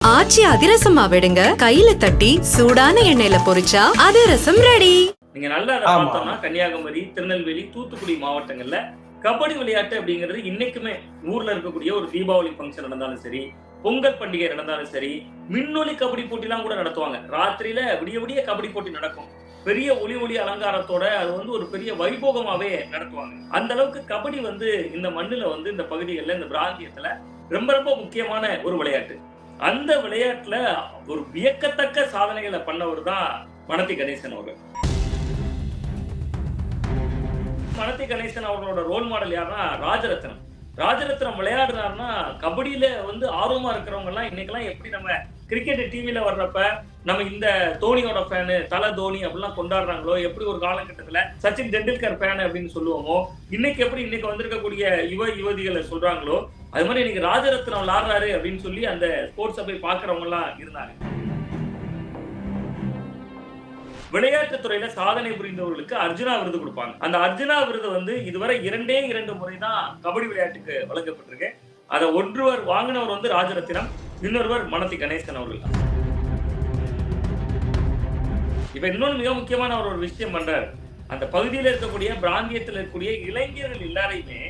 ஆச்சி அதிரசமா விடுங்க. கையில தட்டி சூடான எண்ணெயில பொரிச்சா அதிரசம் ரெடி நீங்க நல்லா அதை ஆமா. பார்த்தோம்னா கன்னியாகுமரி திருநெல்வேலி தூத்துக்குடி மாவட்டங்கள்ல கபடி விளையாட்டு அப்படிங்கிறது இன்னைக்குமே ஊர்ல இருக்கக்கூடிய ஒரு தீபாவளி ஃபங்க்ஷன் நடந்தாலும் சரி பொங்கல் பண்டிகை நடந்தாலும் சரி மின்னொலி கபடி போட்டிலாம் கூட நடத்துவாங்க. ராத்திரியில விடிய விடிய கபடி போட்டி நடக்கும். பெரிய ஒளி ஒளி அலங்காரத்தோட அது வந்து ஒரு பெரிய வைபோகமாவே நடத்துவாங்க. அந்த அளவுக்கு கபடி வந்து இந்த மண்ணுல வந்து இந்த பகுதிகளில் இந்த பிராந்தியத்துல ரொம்ப ரொம்ப முக்கியமான ஒரு விளையாட்டு. அந்த விளையாட்டுல ஒரு வியக்கத்தக்க சாதனைகளை பண்ணவர் தான் மனத்தி கணேசன் அவர்கள். மனத்தி கணேசன் அவர்களோட ரோல் மாடல் யாருன்னா ராஜரத்னம். ராஜரத்னம் விளையாடுறாருன்னா கபடியில வந்து ஆர்வமா இருக்கிறவங்க எல்லாம் இன்னைக்கெல்லாம் எப்படி நம்ம கிரிக்கெட் டிவியில வர்றப்ப நம்ம இந்த தோனியோட ஃபேனு தலை தோனி அப்படிலாம் கொண்டாடுறாங்களோ எப்படி ஒரு காலகட்டத்துல சச்சின் டெண்டுல்கர் ஃபேன் அப்படின்னு சொல்லுவோமோ இன்னைக்கு எப்படி இன்னைக்கு வந்திருக்கக்கூடிய யுவ யுவதிகளை சொல்றாங்களோ அது மாதிரி இன்னைக்கு ராஜரத்னம் விளாடுறாரு அப்படின்னு சொல்லி அந்த ஸ்போர்ட்ஸை போய் பாக்குறவங்க எல்லாம் இருந்தாங்க. விளையாட்டுத் துறையில சாதனை புரிந்தவர்களுக்கு அர்ஜுனா விருது கொடுப்பாங்க. அந்த அர்ஜுனா விருது வந்து இதுவரை இரண்டே இரண்டு முறை தான் கபடி விளையாட்டுக்கு வழங்கப்பட்டிருக்கு. அதை ஒன்றுவர் வாங்கினவர் வந்து ராஜரத்தினம் இன்னொருவர் மணத்தி கணேசன் அவர்கள் இப்ப இன்னொன்று மிக முக்கியமான ஒரு விஷயம் பண்றாரு. அந்த பகுதியில் இருக்கக்கூடிய பிராந்தியத்தில் இருக்கக்கூடிய இளைஞர்கள் எல்லாரையுமே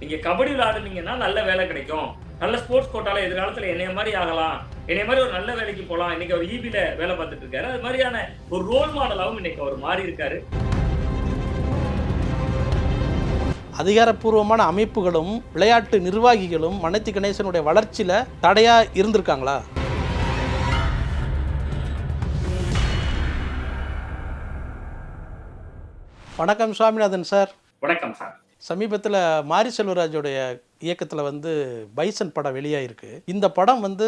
நீங்க கபடி விளையாடுனீங்கன்னா நல்ல வேலை கிடைக்கும். நல்ல ஸ்போர்ட்ஸ் கோட்டால எதிர்காலத்துல என்னைய மாதிரி ஆகலாம். என்னைய மாதிரி ஒரு நல்ல வேலைக்கு போகலாம் இன்னைக்கு அவர் ஈபில வேலை பார்த்துட்டு இருக்காரு. அது மாதிரியான ஒரு ரோல் மாடலாகவும் இன்னைக்கு அவர் மாறி இருக்காரு. அதிகாரப்பூர்வமான அமைப்புகளும் விளையாட்டு நிர்வாகிகளும் மனத்தி கணேசனுடைய வளர்ச்சியில தடையா இருந்திருக்காங்களா? வணக்கம் சுவாமிநாதன் சார். வணக்கம் சார். சமீபத்தில் மாரி செல்வராஜோடைய இயக்கத்தில் வந்து பைசன் படம் வெளியாயிருக்கு. இந்த படம் வந்து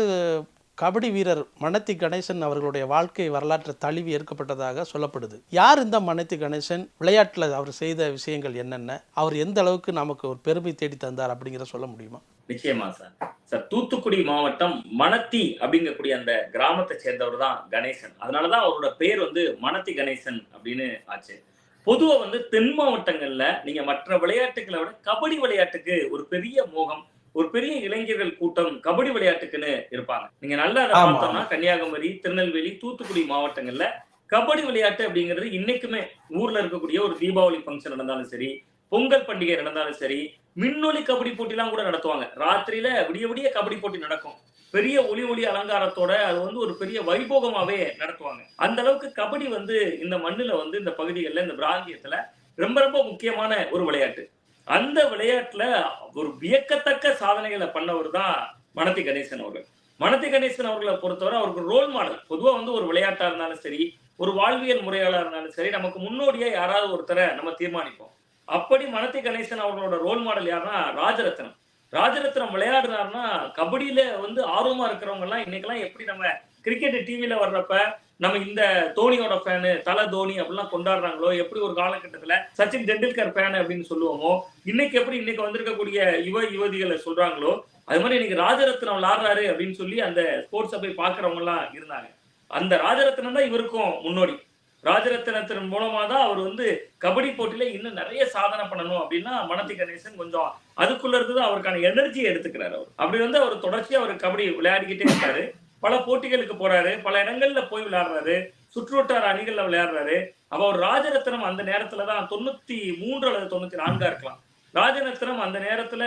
கபடி வீரர் மணத்தி கணேசன் அவர்களுடைய வாழ்க்கை வரலாற்று தழுவி ஏற்கப்பட்டதாக சொல்லப்படுது. யார் இந்த மணத்தி கணேசன்? விளையாட்டில் அவர் செய்த விஷயங்கள் என்னென்ன? அவர் எந்த அளவுக்கு நமக்கு ஒரு பெருமை தேடி தந்தார் அப்படிங்கிற சொல்ல முடியுமா? நிச்சயமா சார். சார் தூத்துக்குடி மாவட்டம் மணத்தி அப்படிங்கக்கூடிய அந்த கிராமத்தை சேர்ந்தவர் தான் கணேசன். அதனாலதான் அவரோட பேர் வந்து மணத்தி கணேசன் அப்படின்னு ஆச்சு. பொதுவா வந்து தென் மாவட்டங்கள்ல நீங்க மற்ற விளையாட்டுகளை விட கபடி விளையாட்டுக்கு ஒரு பெரிய மோகம் ஒரு பெரிய இளைஞர்கள் கூட்டம் கபடி விளையாட்டுக்குன்னு இருப்பாங்க நீங்க நல்லா அதை. பார்த்தோம்னா கன்னியாகுமரி திருநெல்வேலி தூத்துக்குடி மாவட்டங்கள்ல கபடி விளையாட்டு அப்படிங்கிறது இன்னைக்குமே ஊர்ல இருக்கக்கூடிய ஒரு தீபாவளி ஃபங்க்ஷன் நடந்தாலும் சரி பொங்கல் பண்டிகை நடந்தாலும் சரி மின்னொலி கபடி போட்டிலாம் கூட நடத்துவாங்க. ராத்திரியில விடிய விடிய கபடி போட்டி நடக்கும். பெரிய ஒளி ஒளி அலங்காரத்தோட அது வந்து ஒரு பெரிய வைபோகமாவே நடத்துவாங்க. அந்த அளவுக்கு கபடி வந்து இந்த மண்ணுல வந்து இந்த பகுதிகளில் இந்த பிராந்தியத்துல ரொம்ப ரொம்ப முக்கியமான ஒரு விளையாட்டு. அந்த விளையாட்டுல ஒரு வியக்கத்தக்க சாதனைகளை பண்ணவர் தான் மணத்தி கணேசன் அவர்கள். மணத்தி கணேசன் அவர்களை பொறுத்தவரை அவருக்கு ரோல் மாடல் பொதுவா வந்து ஒரு விளையாட்டா இருந்தாலும் சரி ஒரு வாழ்வியல் முறையாளா இருந்தாலும் சரி நமக்கு முன்னோடியா யாராவது ஒருத்தரை நம்ம தீர்மானிப்போம். அப்படி மனத்தை கணேசன் அவர்களோட ரோல் மாடல் யாருன்னா ராஜரத்னம். ராஜரத்னம் விளையாடுறாருன்னா கபடியில வந்து ஆர்வமா இருக்கிறவங்க எல்லாம் இன்னைக்கெல்லாம் எப்படி நம்ம கிரிக்கெட் டிவியில வர்றப்ப நம்ம இந்த தோனியோட ஃபேனு தலை தோனி அப்படிலாம் கொண்டாடுறாங்களோ எப்படி ஒரு காலகட்டத்துல சச்சின் டெண்டுல்கர் ஃபேன் அப்படின்னு சொல்லுவோமோ இன்னைக்கு எப்படி இன்னைக்கு வந்திருக்கக்கூடிய யுவ யுவதிகளை சொல்றாங்களோ அது மாதிரி இன்னைக்கு ராஜரத்னம் விளாடுறாரு அப்படின்னு சொல்லி அந்த ஸ்போர்ட்ஸை போய் பாக்குறவங்க எல்லாம் இருந்தாங்க. அந்த ராஜரத்னம் தான் இவருக்கும் முன்னோடி. ராஜரத்னத்தின் மூலமா தான் அவர் வந்து கபடி போட்டியில இன்னும் நிறைய சாதனை பண்ணணும் அப்படின்னா மனதி கணேசன் கொஞ்சம் அதுக்குள்ள இருந்து தான் அவருக்கான எனர்ஜியை எடுத்துக்கிறாரு அவர். அப்படி வந்து அவர் தொடர்ச்சியா அவர் கபடி விளையாடிக்கிட்டே இருக்காரு. பல போட்டிகளுக்கு போறாரு. பல இடங்கள்ல போய் விளையாடுறாரு. சுற்றுவட்டார அணிகள்ல விளையாடுறாரு. அப்ப அவர் ராஜரத்னம் அந்த நேரத்துல தான் தொண்ணூத்தி மூன்று அல்லது தொண்ணூத்தி நான்கா இருக்கலாம். ராஜரத்னம் அந்த நேரத்துல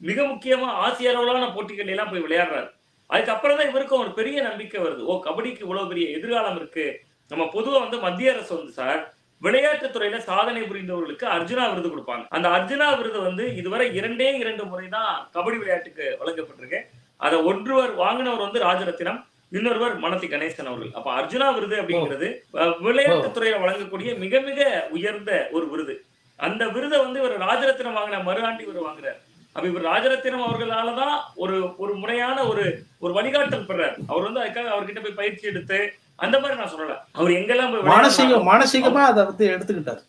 மிக முக்கியமா ஆசிய அளவிலான போட்டிகள் எல்லாம் போய் விளையாடுறாரு. அதுக்கப்புறம் தான் இவருக்கும் ஒரு பெரிய நம்பிக்கை வருது. ஓ கபடிக்கு இவ்வளவு பெரிய எதிர்காலம் இருக்கு. நம்ம பொதுவா வந்து மத்திய அரசு வந்து சார் விளையாட்டுத் துறையில சாதனை புரிந்தவர்களுக்கு அர்ஜுனா விருது கொடுப்பாங்க. அந்த அர்ஜுனா விருது வந்து இதுவரை இரண்டே இரண்டு முறை தான் கபடி விளையாட்டுக்கு வழங்கப்பட்டிருக்கு. அதை ஒன்றுவர் வாங்கினவர் வந்து ராஜரத்தினம் இன்னொருவர் மனத்தி கணேசன் அவர்கள். அப்ப அர்ஜுனா விருது அப்படிங்கிறது அஹ், விளையாட்டுத் துறையில வழங்கக்கூடிய மிக மிக உயர்ந்த ஒரு விருது. அந்த விருதை வந்து இவர் ராஜரத்தினம் வாங்கின மறுஆண்டு இவர் வாங்குறாரு. அப்ப இவர் ராஜரத்தினம் அவர்களால தான் ஒரு ஒரு முறையான ஒரு ஒரு வழிகாட்டல் பெறார். அவர் வந்து அதுக்காக அவர்கிட்ட போய் பயிற்சி எடுத்து அந்த மாதிரி நான் சொல்லல. அவர் எங்கெல்லாம் போய் மானசீக மானசீகமா அதை வந்து எடுத்துக்கிட்டார்.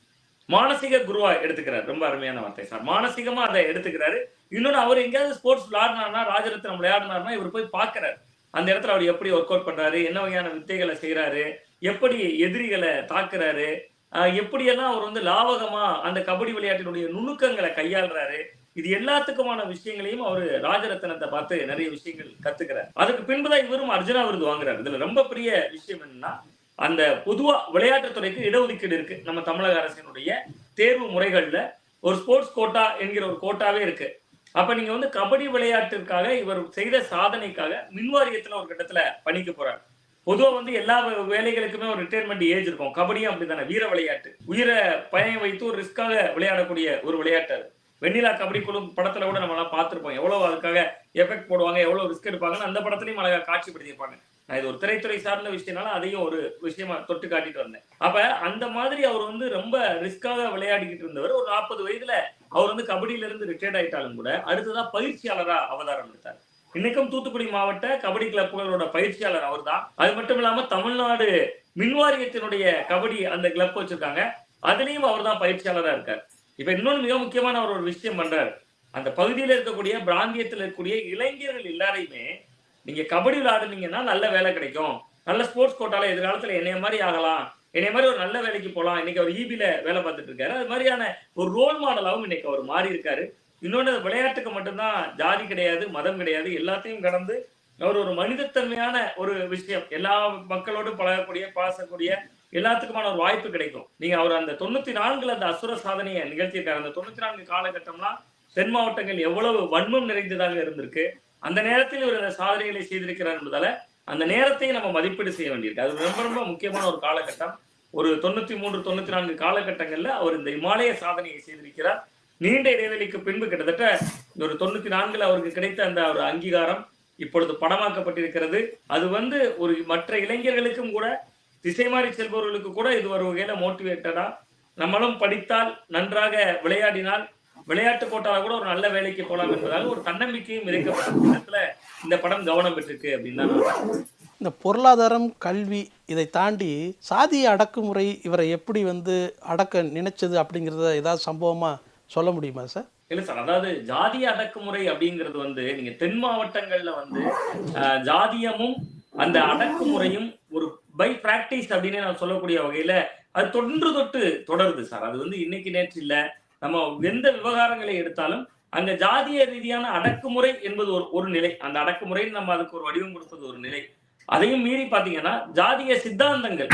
மானசீக குருவா எடுத்துக்கிறார். ரொம்ப அருமையான வார்த்தை சார். மானசீகமா அதை எடுத்துக்கிறாரு. இன்னொன்னு அவர் எங்கேயாவது ஸ்போர்ட்ஸ் விளையாடினார்னா ராஜரத்னம் விளையாடினார்னா இவர் போய் பார்க்கறாரு. அந்த இடத்துல அவர் எப்படி ஒர்க் அவுட் பண்றாரு? என்ன வகையான வித்தைகளை செய்யறாரு எப்படி எதிரிகளை தாக்குறாரு? எப்படியெல்லாம் அவர் வந்து லாவகமா அந்த கபடி விளையாட்டினுடைய நுணுக்கங்களை கையாளுறாரு? இது எல்லாத்துக்குமான விஷயங்களையும் அவர் ராஜரத்னத்தை பார்த்து நிறைய விஷயங்கள் கத்துக்கிறார். அதுக்கு பின்புதான் இவரும் அர்ஜுனா விருது வாங்குறாரு. இதுல ரொம்ப பெரிய விஷயம் என்னன்னா அந்த பொதுவா விளையாட்டுத்துறைக்கு இடஒதுக்கீடு இருக்கு. நம்ம தமிழக அரசினுடைய தேர்வு முறைகள்ல ஒரு ஸ்போர்ட்ஸ் கோட்டா என்கிற ஒரு கோட்டாவே இருக்கு. அப்ப நீங்க வந்து கபடி விளையாட்டிற்காக இவர் செய்த சாதனைக்காக மின்வாரியத்துல ஒரு கட்டத்துல பணிக்க போறாரு. பொதுவா வந்து எல்லா வேலைகளுக்குமே ஒரு ரிட்டையர்மெண்ட் ஏஜ் இருக்கும். கபடியும் அப்படித்தானே. வீர விளையாட்டு. உயிரை பயன் வைத்து ஒரு ரிஸ்காக விளையாடக்கூடிய ஒரு விளையாட்டு அது. வெண்ணிலா கபடி குழு படத்துல கூட நம்ம எல்லாம் பார்த்திருப்போம். எவ்வளவு அதுக்காக எஃபெக்ட் போடுவாங்க எவ்வளவு ரிஸ்க் எடுப்பாங்கன்னு அந்த படத்துலையும் அழகா காட்சிப்படுத்தியிருப்பாங்க. நான் இது ஒரு திரைத்துறை சார்ந்த விஷயம்னால அதையும் ஒரு விஷயமா தொட்டு காட்டிட்டு வந்தேன். அப்ப அந்த மாதிரி அவர் வந்து ரொம்ப ரிஸ்காக விளையாடிக்கிட்டு இருந்தவர். ஒரு நாற்பது வயதுல அவர் வந்து கபடியில இருந்து ரிட்டையர்ட் ஆயிட்டாலும் கூட அடுத்ததா பயிற்சியாளரா அவதாரம் எடுத்தார். இன்னைக்கும் தூத்துக்குடி மாவட்ட கபடி கிளப்புகளோட பயிற்சியாளர் அவர்தான். அது மட்டும் இல்லாம தமிழ்நாடு மின்வாரியத்தினுடைய கபடி அந்த கிளப் வச்சிருக்காங்க. அதுலயும் அவர் தான் பயிற்சியாளரா இருக்கார். இப்ப இன்னொன்று மிக முக்கியமான அவர் ஒரு விஷயம் பண்றாரு. அந்த பகுதியில் இருக்கக்கூடிய பிராந்தியத்தில் இருக்கக்கூடிய இளைஞர்கள் எல்லாரையுமே நீங்க கபடி விளையாடுனீங்கன்னா நல்ல வேலை கிடைக்கும். நல்ல ஸ்போர்ட்ஸ் கோட்டால எதிர்காலத்துல என்னைய மாதிரி ஆகலாம். என்னைய மாதிரி ஒரு நல்ல வேலைக்கு போகலாம் இன்னைக்கு அவர் ஈபில வேலை பார்த்துட்டு இருக்காரு. அது மாதிரியான ஒரு ரோல் மாடலாகவும் இன்னைக்கு அவர் மாறி இருக்காரு. இன்னொன்று விளையாட்டுக்கு மட்டும்தான் ஜாதி கிடையாது மதம் கிடையாது. எல்லாத்தையும் கடந்து அவர் ஒரு மனிதத்தன்மையான ஒரு விஷயம். எல்லா மக்களோடும் பழகக்கூடிய பாசக்கூடிய எல்லாத்துக்குமான ஒரு வாய்ப்பு கிடைக்கும். நீங்க அவர் அந்த தொண்ணூத்தி நான்குல அந்த அசுர சாதனையை நிகழ்த்தியிருக்காரு. அந்த தொண்ணூத்தி நான்கு காலகட்டம்லாம் தென் மாவட்டங்கள் எவ்வளவு வன்மம் நிறைந்ததாக இருந்திருக்கு. அந்த நேரத்தில் இவர் அந்த சாதனைகளை செய்திருக்கிறார் என்பதால அந்த நேரத்தையும் நம்ம மதிப்பீடு செய்ய வேண்டியிருக்கு. அது ரொம்ப ரொம்ப முக்கியமான ஒரு காலகட்டம். ஒரு தொண்ணூத்தி மூன்று தொண்ணூத்தி நான்கு காலகட்டங்கள்ல அவர் இந்த இமாலய சாதனையை செய்திருக்கிறார். நீண்ட இடைவெளிக்கு பின்பு கிட்டத்தட்ட ஒரு தொண்ணூத்தி நான்குல அவருக்கு கிடைத்த அந்த ஒரு அங்கீகாரம் இப்பொழுது படமாக்கப்பட்டிருக்கிறது. அது வந்து ஒரு மற்ற இளைஞர்களுக்கும் கூட திசை மாறி செல்பவர்களுக்கு கூட இது ஒரு வகையில மோட்டிவேட்டடா நம்மளும் படித்தால் நன்றாக விளையாடினால் விளையாட்டு கோட்டால கூட ஒரு நல்ல வேலைக்கு போகலாம் என்பதாக ஒரு தன்னம்பிக்கையும் விதைக்கப்பட்ட விதத்துல இந்த படம் கவனம் பெற்றிருக்கு அப்படின்னு தான். இந்த பொருளாதாரம் கல்வி இதை தாண்டி சாதிய அடக்குமுறை இவரை எப்படி வந்து அடக்க நினைச்சது அப்படிங்கிறத ஏதாவது சம்பவமா சொல்ல முடியுமா சார்? இல்ல சார் அதாவது ஜாதிய அடக்குமுறை அப்படிங்கிறது வந்து நீங்க தென் மாவட்டங்கள்ல வந்து ஜாதியமும் அந்த அடக்குமுறையும் பை பிராக்டிஸ் அப்படின்னு நான் சொல்லக்கூடிய வகையில அது தொன்று தொட்டு தொடருது சார். அது வந்து இன்னைக்கு நேற்று இல்ல. நம்ம எந்த விவகாரங்களை எடுத்தாலும் அங்க ஜாதிய ரீதியான அடக்குமுறை என்பது ஒரு ஒரு நிலை. அந்த அடக்குமுறை நம்ம அதுக்கு ஒரு வடிவம் கொடுப்பது ஒரு நிலை. அதையும் மீறி பாத்தீங்கன்னா ஜாதிய சித்தாந்தங்கள்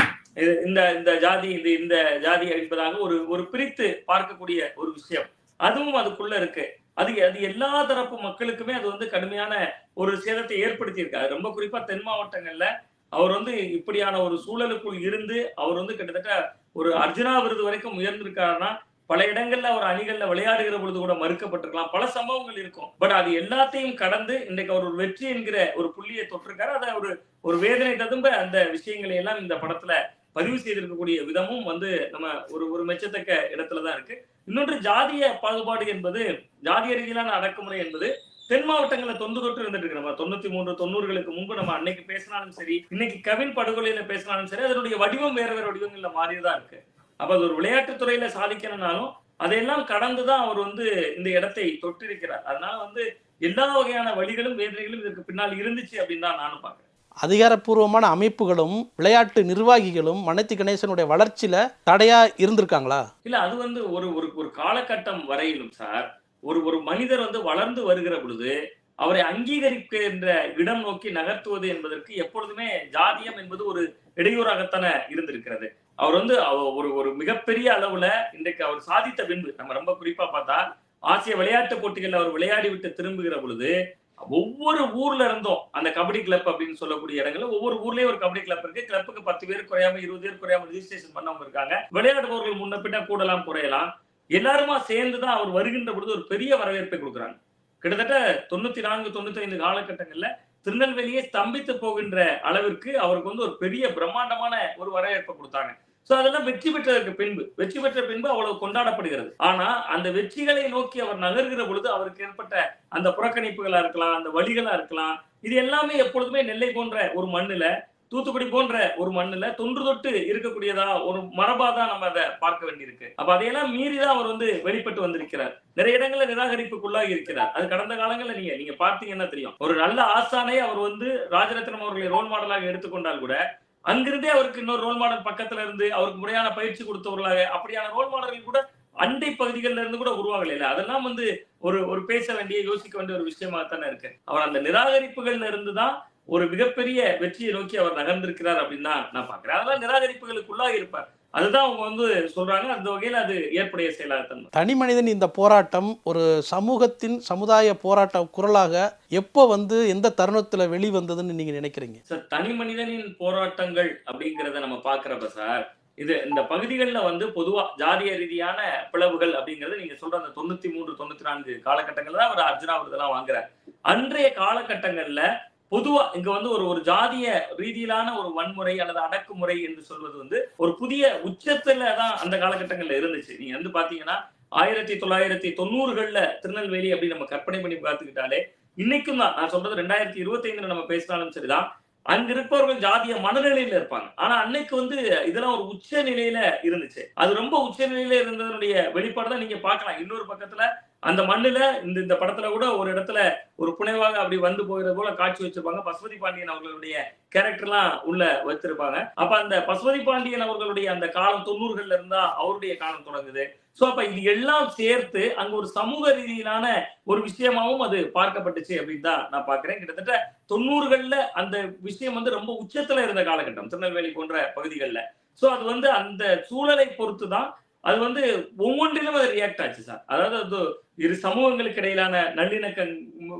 இந்த இந்த ஜாதி இது இந்த ஜாதி என்பதாக ஒரு ஒரு பிரித்து பார்க்கக்கூடிய ஒரு விஷயம். அதுவும் அதுக்குள்ள இருக்கு. அது அது எல்லா தரப்பு மக்களுக்குமே அது வந்து கடுமையான ஒரு சேதத்தை ஏற்படுத்தி இருக்காரு ரொம்ப குறிப்பா தென் மாவட்டங்கள்ல அவர் வந்து இப்படியான ஒரு சூழலுக்குள் இருந்து அவர் வந்து கிட்டத்தட்ட ஒரு அர்ஜுனா விருது வரைக்கும் உயர்ந்திருக்காருன்னா பல இடங்கள்ல அவர் அணிகள்ல விளையாடுகிற பொழுது கூட மறுக்கப்பட்டிருக்கலாம். பல சம்பவங்கள் இருக்கும். பட் அது எல்லாத்தையும் கடந்து இன்றைக்கு அவர் ஒரு வெற்றி என்கிற ஒரு புள்ளியை தொட்டிருக்காரு. அதை ஒரு ஒரு வேதனை ததும்ப அந்த விஷயங்களை எல்லாம் இந்த படத்துல பதிவு செய்திருக்கக்கூடிய விதமும் வந்து நம்ம ஒரு ஒரு மெச்சத்தக்க இடத்துலதான் இருக்கு. இன்னொன்று ஜாதிய பாகுபாடு என்பது ஜாதிய ரீதியிலான அடக்குமுறை என்பது தென் மாவட்டங்கள்ல தொன்று தொட்டு இருந்துட்டு இருக்கு. நம்ம தொண்ணூத்தி மூன்று தொண்ணூறுகளுக்கு முன்பு நம்ம அன்னைக்கு பேசினாலும் சரி இன்னைக்கு கவின் படுகொலையில பேசினாலும் சரி அதனுடைய வடிவம் வேற வேற வடிவங்கள்ல மாறிதான் இருக்கு. அப்ப அது ஒரு விளையாட்டுத் துறையில சாதிக்கணும்னாலும் அதையெல்லாம் கடந்துதான் அவர் வந்து இந்த இடத்தை தொட்டிருக்கிறார். அதனால வந்து எல்லா வகையான வழிகளும் வேதனைகளும் இதற்கு பின்னால் இருந்துச்சு அப்படின்னு தான் நானும் பாக்குறேன் அதிகாரப்பூர்வமான அமைப்புகளும் விளையாட்டு நிர்வாகிகளும் மனத்தி கணேசனுடைய வளர்ச்சியில தடையா இருந்திருக்காங்களா? இல்ல அது வந்து ஒரு ஒரு ஒரு காலகட்டம் வரையிலும் சார் ஒரு ஒரு மனிதர் வந்து வளர்ந்து வருகிற பொழுது அவரை அங்கீகரிக்கின்ற இடம் நோக்கி நகர்த்துவது என்பதற்கு எப்பொழுதுமே ஜாதியம் என்பது ஒரு இடையூறாகத்தானே இருந்திருக்கிறது. அவர் வந்து ஒரு ஒரு மிகப்பெரிய அளவுல இன்றைக்கு அவர் சாதித்த பின்பு நம்ம ரொம்ப குறிப்பா பார்த்தா ஆசிய விளையாட்டு போட்டிகளில் அவர் விளையாடி விட்டு திரும்புகிற பொழுது ஒவ்வொரு ஊர்ல இருந்தும் அந்த கபடி கிளப் அப்படின்னு சொல்லக்கூடிய இடங்கள்ல ஒவ்வொரு ஊர்லயும் ஒரு கபடி கிளப் இருக்கு. கிளப்புக்கு பத்து பேர் குறையாம இருபது பேர் குறையாம ரிஜிஸ்ட்ரேஷன் பண்ணவங்க இருக்காங்க. விளையாடுபவர்கள் முன்ன பின்ன கூடலாம் குறையலாம். எல்லாருமா சேர்ந்துதான் அவர் வருகின்ற பொழுது ஒரு பெரிய வரவேற்பை கொடுக்குறாங்க. கிட்டத்தட்ட தொண்ணூத்தி நான்கு தொண்ணூத்தி ஐந்து காலகட்டங்கள்ல திருநெல்வேலியே ஸ்தம்பித்து போகின்ற அளவிற்கு அவருக்கு வந்து ஒரு பெரிய பிரம்மாண்டமான ஒரு வரவேற்பை கொடுத்தாங்க. சோ அதெல்லாம் வெற்றி பெற்றதற்கு பின்பு வெற்றி பெற்ற பின்பு அவ்வளவு கொண்டாடப்படுகிறது. ஆனா அந்த வெற்றிகளை நோக்கி அவர் நகர்கிற பொழுது அவருக்கு ஏற்பட்ட அந்த புறக்கணிப்புகளா இருக்கலாம் அந்த வழிகளா இருக்கலாம் இது எல்லாமே எப்பொழுதுமே நெல்லை போன்ற ஒரு மண்ணுல தூத்துக்குடி போன்ற ஒரு மண்ணுல தொன்று தொட்டு இருக்கக்கூடியதா ஒரு மரபா தான் நம்ம அதை பார்க்க வேண்டியிருக்கு. அப்ப அதையெல்லாம் மீறிதான் அவர் வந்து வெளிப்பட்டு வந்திருக்கிறார். நிறைய இடங்கள்ல நிராகரிப்புக்குள்ளாக இருக்கிறார். அது கடந்த காலங்களில் நீங்க நீங்க பார்த்தீங்கன்னா தெரியும். ஒரு நல்ல ஆசானை அவர் வந்து ராஜரத்னம் அவர்களை ரோல் மாடலாக எடுத்துக்கொண்டால் கூட அங்கிருந்தே அவருக்கு இன்னொரு ரோல் மாடல் பக்கத்துல இருந்து அவருக்கு முறையான பயிற்சி கொடுத்தவர்களாக அப்படியான ரோல் மாடல்கள் கூட அண்டை பகுதிகளில் இருந்து கூட உருவாகல அதெல்லாம் வந்து ஒரு ஒரு பேச வேண்டிய யோசிக்க வேண்டிய ஒரு விஷயமா தானே இருக்கு. அவர் அந்த நிராகரிப்புகள்ல இருந்து தான் ஒரு மிகப்பெரிய வெற்றியை நோக்கி அவர் நகர்ந்திருக்கிறார் அப்படின்னு தான் நான் பாக்குறேன் அதெல்லாம் நிராகரிப்புகளுக்குள்ளாக இருப்பார். அதுதான் அவங்க வந்து சொல்றாங்க. அந்த வகையில அது ஏற்புடைய செயலாகத்தன்மை தனி மனிதன் இந்த போராட்டம் ஒரு சமூகத்தின் சமுதாய போராட்ட குரலாக எப்போ வந்து எந்த தருணத்தில் வெளிவந்ததுன்னு நீங்கள் நினைக்கிறீங்க? சார் தனி மனிதனின் போராட்டங்கள் அப்படிங்கிறத நம்ம பாக்குறப்ப சார் இது இந்த பகுதிகளில் வந்து பொதுவா ஜாதிய ரீதியான பிளவுகள் அப்படிங்கிறது நீங்க சொல்ற அந்த தொண்ணூத்தி மூன்று தொண்ணூத்தி நான்கு காலகட்டங்கள்ல தான் அவர் அர்ஜுனா விருதெல்லாம் வாங்குறார். அன்றைய காலகட்டங்கள்ல பொதுவா இங்க வந்து ஒரு ஒரு ஜாதிய ரீதியிலான ஒரு வன்முறை அல்லது அடக்குமுறை என்று சொல்வது வந்து ஒரு புதிய உச்சத்துல தான் அந்த காலகட்டங்கள்ல இருந்துச்சு. நீங்க வந்து பாத்தீங்கன்னா ஆயிரத்தி தொள்ளாயிரத்தி தொண்ணூறுகள்ல திருநெல்வேலி அப்படி நம்ம கற்பனை பண்ணி பார்த்துக்கிட்டாலே இன்னைக்கும் தான். நான் சொல்றது ரெண்டாயிரத்தி இருபத்தி ஐந்துல நம்ம பேசினாலும் சரிதான். அங்க இருப்பவர்கள் ஜாதிய மனநிலையில இருப்பாங்க. ஆனா அன்னைக்கு வந்து இதெல்லாம் ஒரு உச்ச நிலையில இருந்துச்சு. அது ரொம்ப உச்ச நிலையில இருந்ததனுடைய வெளிப்பாடு தான் நீங்க பார்க்கலாம். இன்னொரு பக்கத்துல அந்த மண்ணுல இந்த இந்த படத்துல கூட ஒரு இடத்துல ஒரு புனைவாக அப்படி வந்து போகிறது போல காட்சி வச்சிருப்பாங்க. பசுபதி பாண்டியன் அவர்களுடைய கேரக்டர்லாம் உள்ள வச்சிருப்பாங்க. அப்ப அந்த பசுபதி பாண்டியன் அவர்களுடைய அந்த காலம் தொண்ணூறுகள்ல இருந்தா அவருடைய காலம் தொடங்குது. சோ அப்ப இது எல்லாம் சேர்த்து அங்க ஒரு சமூக ரீதியிலான ஒரு விஷயமாவும் அது பார்க்கப்பட்டுச்சு அப்படின்னு தான் நான் பாக்குறேன் கிட்டத்தட்ட தொண்ணூறுகள்ல அந்த விஷயம் வந்து ரொம்ப உச்சத்துல இருந்த காலகட்டம் திருநெல்வேலி போன்ற பகுதிகளில். சோ அது வந்து அந்த சூழலை பொறுத்து தான் அது வந்து ஒவ்வொன்றிலும் அது ரியாக்ட் ஆச்சு சார் அதாவது அது இரு சமூகங்களுக்கு இடையிலான நல்லிணக்கம்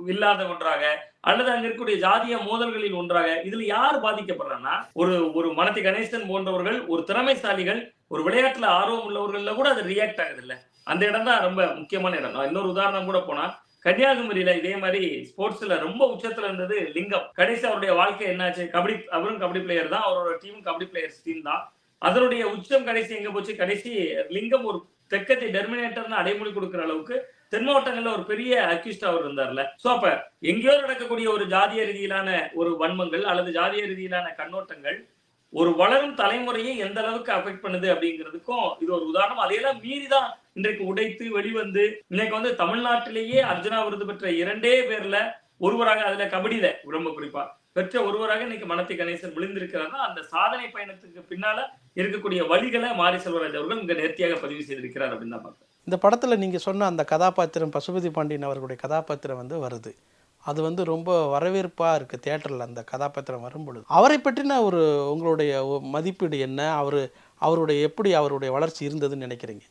இல்லாத ஒன்றாக அல்லது அங்க இருக்கக்கூடிய ஜாதிய மோதல்களில் ஒன்றாக இதுல யார் பாதிக்கப்படுறாங்கன்னா ஒரு ஒரு மனத்தி கணேசன் போன்றவர்கள் ஒரு திறமைசாலிகள் ஒரு விளையாட்டுல ஆர்வம் உள்ளவர்கள்ல கூட அது ரியாக்ட் ஆகுது இல்ல அந்த இடம் தான் ரொம்ப முக்கியமான இடம். இன்னொரு உதாரணம் கூட போனா கன்னியாகுமரியில இதே மாதிரி ஸ்போர்ட்ஸ்ல ரொம்ப உச்சத்துல இருந்தது லிங்கம். கடைசி அவருடைய வாழ்க்கை என்னாச்சு? கபடி அவரும் கபடி பிளேயர் தான். அவரோட டீமும் கபடி பிளேயர்ஸ் டீம் தான். அதனுடைய உச்சம் கடைசி எங்க போச்சு? கடைசி லிங்கம் ஒரு தெக்கத்தை டெர்மினேட்டர்னு அடைமொழி கொடுக்குற அளவுக்கு தென் மாவட்டங்கள்ல ஒரு பெரிய அக்யூஸ்ட் அவர் இருந்தார்ல. சோ அப்ப எங்கேயோ நடக்கக்கூடிய ஒரு ஜாதிய ரீதியிலான ஒரு வன்மங்கள் அல்லது ஜாதிய ரீதியிலான கண்ணோட்டங்கள் ஒரு வளரும் தலைமுறையை எந்த அளவுக்கு அஃபெக்ட் பண்ணுது அப்படிங்கிறதுக்கும் இது ஒரு உதாரணம். அதையெல்லாம் மீறிதான் இன்றைக்கு உடைத்து வெளிவந்து இன்னைக்கு வந்து தமிழ்நாட்டிலேயே அர்ஜுனா விருது பெற்ற இரண்டே பேர்ல ஒருவராக அதுல கபடியில ரொம்ப குறிப்பா. பெற்ற ஒருவராக இன்னைக்கு மனத்தை கணேசன் விழுந்திருக்கிறார்னா அந்த சாதனை பயணத்துக்கு பின்னால இருக்கக்கூடிய வழிகளை மாரி செல்வராஜ் அவர்கள் இங்க நேர்த்தியாக பதிவு செய்திருக்கிறார் அப்படின்னு தான் பார்க்கிறேன். இந்த படத்தில் நீங்கள் சொன்ன அந்த கதாபாத்திரம் பசுபதி பாண்டியன் அவர்களுடைய கதாபாத்திரம் வந்து வருது. அது வந்து ரொம்ப வரவேற்பாக இருக்குது தேட்டரில் அந்த கதாபாத்திரம் வரும் பொழுது அவரை பற்றின ஒரு உங்களுடைய மதிப்பீடு என்ன? அவர் அவருடைய எப்படி அவருடைய வளர்ச்சி இருந்ததுன்னு நினைக்கிறீங்க?